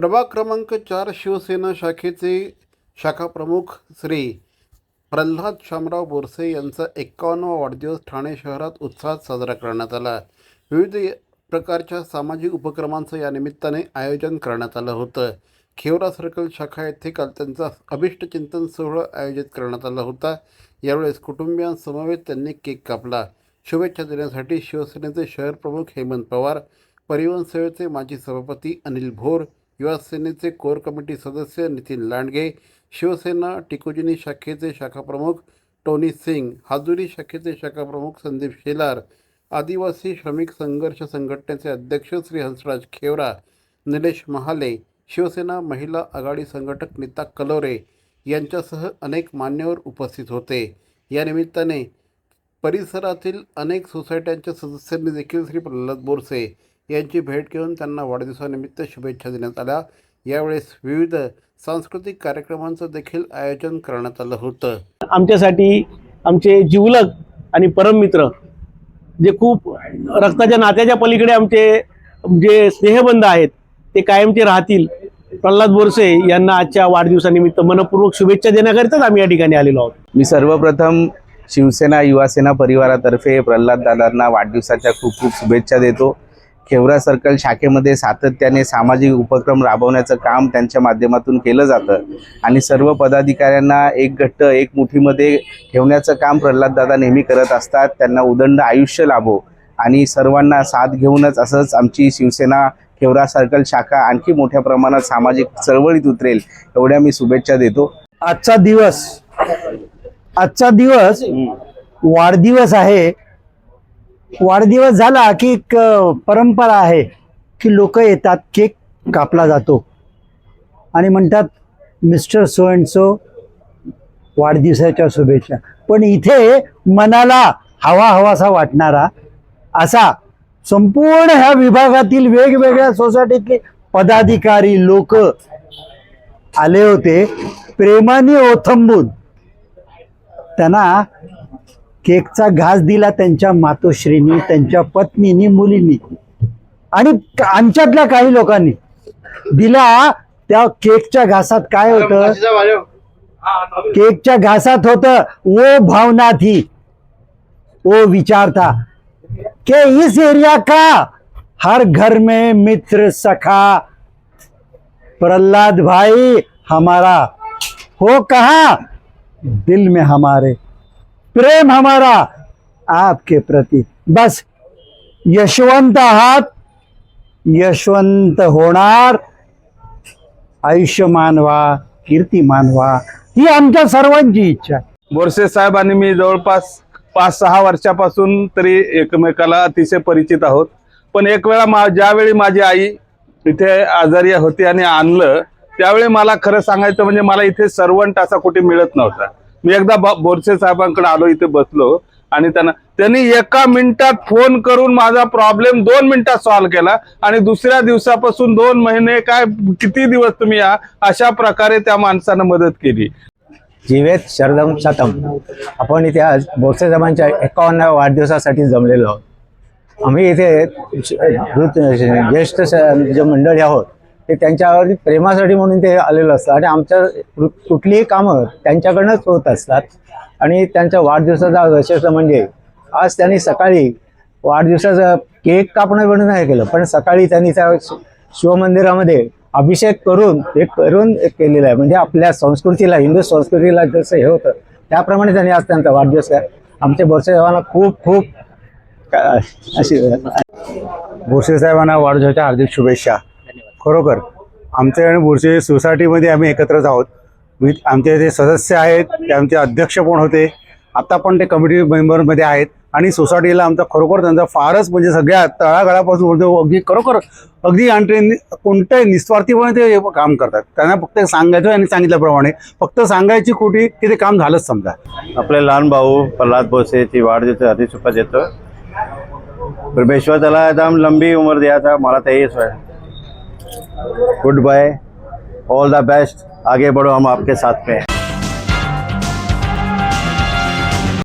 प्रभाग क्रमांक चार शिवसेना शाखेचे शाखाप्रमुख श्री प्रल्हाद शामराव बोरसे यांचा एक्कावन्नवा वाढदिवस ठाणे शहरात उत्साहात साजरा करण्यात आला. विविध प्रकारच्या सामाजिक उपक्रमांचं या निमित्ताने आयोजन करण्यात आलं होतं. खेवरा सर्कल शाखा येथे काल त्यांचा अभिष्टचिंतन सोहळा आयोजित करण्यात आला होता. यावेळेस कुटुंबियांसमवेत त्यांनी केक कापला. शुभेच्छा देण्यासाठी शिवसेनेचे शहर प्रमुख हेमंत पवार परिवहन सेवेचे माजी सभापती अनिल भोर युवासेनेचे कोर कमिटी सदस्य नितीन लांडगे शिवसेना टिकोजिनी शाखेचे शाखाप्रमुख टोनी सिंग हाजुरी शाखेचे शाखाप्रमुख संदीप शेलार आदिवासी श्रमिक संघर्ष संघटनेचे अध्यक्ष श्री हंसराज खेवरा निलेश महाले शिवसेना महिला आघाडी संघटक नीता कलोरे यांच्यासह अनेक मान्यवर उपस्थित होते. या निमित्ताने परिसरातील अनेक सोसायट्यांच्या सदस्यांनी देखील श्री प्रल्हाद बोरसे यांची भेट घेऊन त्यांना वाढदिवसानिमित्त शुभेच्छा देण्यात आल्या. यावेळेस विविध सांस्कृतिक कार्यक्रमांचं देखील आयोजन करण्यात आलं होतं. आमच्यासाठी आमचे जिवलग आणि परममित्र जे खूप रक्ताच्या नात्याच्या पलीकडे आमचे जे स्नेहबंध आहेत ते कायमचे राहतील. प्रल्हाद बोरसे यांना आजच्या वाढदिवसानिमित्त मनपूर्वक शुभेच्छा देण्याकरिताच आम्ही या ठिकाणी आलेलो आहोत. मी सर्वप्रथम शिवसेना युवासेना परिवारातर्फे प्रल्हाद दादांना वाढदिवसाच्या खूप खूप शुभेच्छा देतो. खेवरा सर्कल शाखेमध्ये सातत्याने सामाजिक उपक्रम राबवण्याचं काम त्यांच्या माध्यमातून केलं जातं. आणि सर्व पदाधिकाऱ्यांना एक घट्ट एक मुठीमध्ये ठेवण्याचं काम प्रल्हाद दादा नेहमी करत असतात. त्यांना उदंड आयुष्य लाभो. आणि सर्वांना साथ घेऊनच असंच आमची शिवसेना खेवरा सर्कल शाखा आणखी मोठ्या प्रमाणात सामाजिक चळवळीत उतरेल एवढ्या मी शुभेच्छा देतो. आजचा दिवस आजचा दिवस वाढदिवस आहे. वाढदिवस झाला की एक परंपरा आहे की लोक येतात केक कापला जातो. आणि म्हणतात मिस्टर सो अँड सो वाढदिवसाच्या शुभेच्छा. पण इथे मनाला हवा हवासा वाटणारा असा संपूर्ण ह्या विभागातील वेगवेगळ्या सोसायटीतले पदाधिकारी लोक आले होते. प्रेमाने ओथंबून. त्यांना केकचा घास दिला त्यांच्या मातोश्रीनी त्यांच्या पत्नीनी मुलींनी. आणि आमच्यातल्या काही लोकांनी दिला त्या केकच्या घासात काय होतं? केकच्या घासात होतं वो भावना थी वो विचार था कि इस एरिया का? हर घर में मित्र सखा. प्रहलाद भाई हमारा. हो कहा? दिल में हमारे. प्रेम हमारा आपके प्रति। बस यशवंत आहात। यशवंत होणार। आयुष्यमान व्हा कीर्तिमान व्हा ही आमच्या सर्वांची इच्छा बोरसे साहेब आणि मी जवळपास पाच सहा वर्षापासून तरी एकमेकाला अतिशय परिचित आहोत. पण एक वेळा मा ज्यावेळी माझी आई इथे आजारी होती आणि आणलं त्यावेळी मला खरं सांगायचं म्हणजे मला इथे सर्वंट असा कुठे मिळत नव्हता. मी एकदा बोरसे साहेबांकडे आलो इथे बसलो आणि त्यांना त्यांनी एका मिनिटात फोन करून माझा प्रॉब्लेम दोन मिनिटात सॉल्व्ह केला आणि दुसऱ्या दिवसापासून दोन महिने काय किती दिवस तुम्ही या? अशा प्रकारे त्या माणसानं मदत केली. जीवेत शरदम शतम. आपण इथे आज बोरसे साहेबांच्या एकावन्नाव्या वाढदिवसासाठी जमलेलो आहोत. आम्ही इथे ज्येष्ठ जे मंडळी आहोत ते त्यांच्यावर प्रेमासाठी म्हणून ते आलेलं असतं. आणि आमच्या कुठलीही कामं त्यांच्याकडनंच होत असतात. आणि त्यांच्या वाढदिवसाचा विशेष म्हणजे आज त्यांनी सकाळी वाढदिवसाचं केक कापणं म्हणून नाही केलं पण सकाळी त्यांनी त्या शि- शिवमंदिरामध्ये अभिषेक करून हे करून एक केलेलं आहे. म्हणजे आपल्या संस्कृतीला हिंदू संस्कृतीला जसं हे होतं त्याप्रमाणे त्यांनी आज त्यांचा वाढदिवस आहे आमच्या बोरसे साहेबांना खूप खूप अशी बोरसे साहेबांना वाढदिवसाच्या हार्दिक शुभेच्छा. खरोखर आमच्या आणि बोरसे सोसायटीमध्ये आम्ही एकत्रच आहोत. मी आमचे जे सदस्य आहेत ते आमचे अध्यक्ष पण होते. आता पण ते कमिटी मेंबरमध्ये आहेत. आणि सोसायटीला आमचा खरोखर त्यांचा फारच म्हणजे सगळ्या तळागाळापासून म्हणजे अगदी खरोखर अगदी आणि कोणत्याही निस्वार्थीपणे ते काम करतात. त्यांना फक्त सांगायचं आणि सांगितल्याप्रमाणे. फक्त सांगायची खोटी की ते काम झालंच समजा. आपले लहान भाऊ प्रल्हाद बोसेची वाढदिवस अति शुभा देतो परमेश्वर त्याला एकदम लंबी उमर द्यायचा मला ते हेच goodbye all the best आगे बढ़ो हम आपके साथ में। हैं